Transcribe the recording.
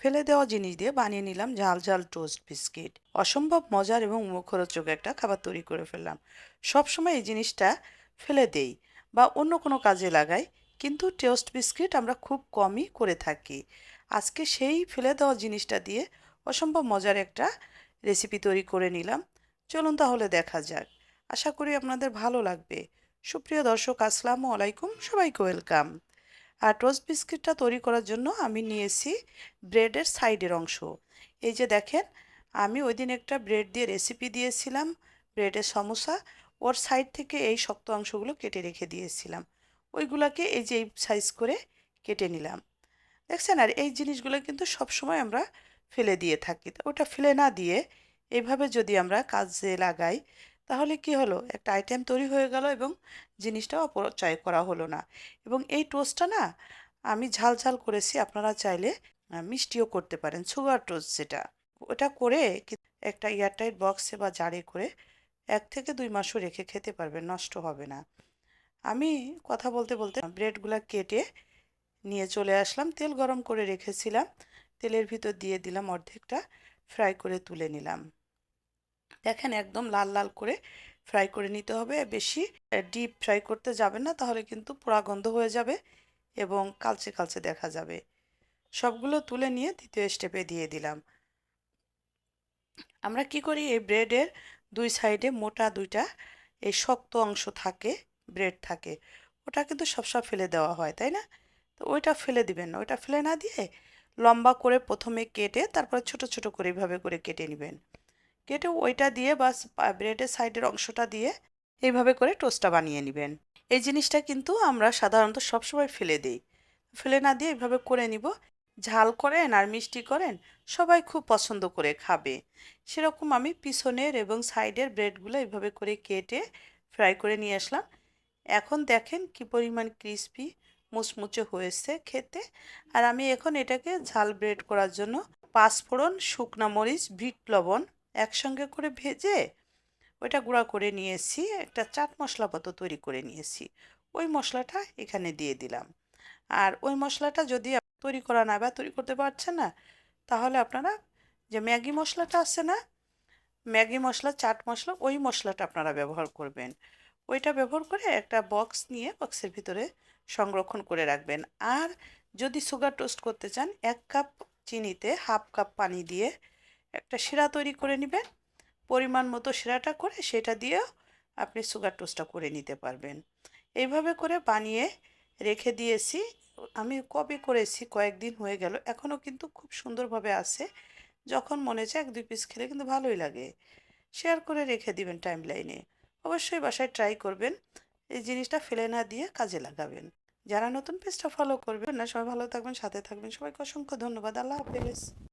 ফেলে দেওয়া জিনিস দিয়ে বানিয়ে নিলাম ঝাল ঝাল টোস্ট বিস্কিট। অসম্ভব মজার এবং মুখরোচক একটা খাবার তৈরি করে ফেললাম। সবসময় এই জিনিসটা ফেলে দেই বা অন্য কোনো কাজে লাগাই, কিন্তু টোস্ট বিস্কিট আমরা খুব কমই করে থাকি। আজকে সেই ফেলে দেওয়া জিনিসটা দিয়ে অসম্ভব মজার একটা রেসিপি তৈরি করে নিলাম। চলুন তাহলে দেখা যাক। আশা করি আপনাদের ভালো লাগবে। সুপ্রিয় দর্শক, আসসালামু আলাইকুম। সবাইকে ওয়েলকাম। আর টোস্ট বিস্কিটটা তৈরি করার জন্য আমি নিয়েছি ব্রেডের সাইডের অংশ। এই যে দেখেন, আমি ওই দিন একটা ব্রেড দিয়ে রেসিপি দিয়েছিলাম ব্রেডের সমোসা, ওর সাইড থেকে এই শক্ত অংশগুলো কেটে রেখে দিয়েছিলাম। ওইগুলোকে এই যে এই সাইজ করে কেটে নিলাম। দেখছেন? আর এই জিনিসগুলো কিন্তু সবসময় আমরা ফেলে দিয়ে থাকি। ওটা ফেলে না দিয়ে এইভাবে যদি আমরা কাজে লাগাই, তাহলে কি হলো? একটা আইটেম তৈরি হয়ে গেল এবং জিনিসটাও অপচয় করা হলো না। এবং এই টোস্টটা না আমি ঝাল ঝাল করেছি, আপনারা চাইলে মিষ্টিও করতে পারেন সুগার টোস্ট যেটা। ওটা করে একটা এয়ারটাইট বক্সে বা জারে করে এক থেকে দুই মাসও রেখে খেতে পারবেন, নষ্ট হবে না। আমি কথা বলতে বলতে ব্রেডগুলো কেটে নিয়ে চলে আসলাম, তেল গরম করে রেখেছিলাম, তেলের ভিতর দিয়ে দিলাম অর্ধেকটা ফ্রাই করে তুলে নিলাম। দেখেন একদম লাল লাল করে ফ্রাই করে নিতে হবে। বেশি ডিপ ফ্রাই করতে যাবেন না, তাহলে কিন্তু পোড়া গন্ধ হয়ে যাবে এবং কালচে কালচে দেখা যাবে। সবগুলো তুলে নিয়ে দ্বিতীয় স্টেপে দিয়ে দিলাম। আমরা কি করি? এই ব্রেডের দুই সাইডে মোটা দুইটা, এই শক্ত অংশ থাকে ব্রেড থাকে। ওটা কিন্তু সবসময় ফেলে দেওয়া হয়, তাই না? তো ওইটা ফেলে দিবেন না। ওইটা ফেলে না দিয়ে লম্বা করে প্রথমে কেটে তারপরে ছোট ছোট করে এইভাবে করে কেটে নেবেন। কেটে ওইটা দিয়ে বা ব্রেডের সাইডের অংশটা দিয়ে এইভাবে করে টোস্টটা বানিয়ে নেবেন। এই জিনিসটা কিন্তু আমরা সাধারণত সবসময় ফেলে দিই। ফেলে না দিয়ে এইভাবে করে নিব। ঝাল করেন আর মিষ্টি করেন, সবাই খুব পছন্দ করে খাবে। সেরকম আমি পিছনের এবং সাইডের ব্রেডগুলো এইভাবে করে কেটে ফ্রাই করে নিয়ে আসলাম। এখন দেখেন কি পরিমাণ ক্রিস্পি, মুচমুচে হয়েছে খেতে। আর আমি এখন এটাকে ঝাল ব্রেড করার জন্য পাঁচফোড়ন শুকনা মরিচ ভিট লবণ একসঙ্গে করে ভেজে ওইটা গুঁড়া করে নিয়েছি, একটা চাট মশলা মতো তৈরি করে নিয়েছি। ওই মশলাটা এখানে দিয়ে দিলাম। আর ওই মশলাটা যদি তৈরি করা না বা তৈরি করতে পারছেন না, তাহলে আপনারা যে ম্যাগি মশলাটা আছে না, ম্যাগি মশলা, চাট মশলা, ওই মশলাটা আপনারা ব্যবহার করবেন। ওইটা ব্যবহার করে একটা বক্স নিয়ে বক্সের ভিতরে সংরক্ষণ করে রাখবেন। আর যদি সুগার টোস্ট করতে চান, এক কাপ চিনিতে হাফ কাপ পানি দিয়ে একটা শিরা তৈরি করে নেবেন। পরিমাণ মতো শিরাটা করে সেটা দিয়েও আপনি সুগার টোস্টটা করে নিতে পারবেন। এইভাবে করে বানিয়ে রেখে দিয়েছি। আমি কবে করেছি, কয়েকদিন হয়ে গেল এখনও কিন্তু খুব সুন্দরভাবে আছে। যখন মনে চায় এক দুই পিস খেলে কিন্তু ভালোই লাগে। শেয়ার করে রেখে দিবেন টাইম লাইনে অবশ্যই বাসায় ট্রাই করবেন। এই জিনিসটা ফেলে না দিয়ে কাজে লাগাবেন। যারা নতুন পেজটা ফলো করবেন না, সবাই ভালো থাকবেন, সাথে থাকবেন। সবাইকে অসংখ্য ধন্যবাদ। আল্লাহ হাফেজ।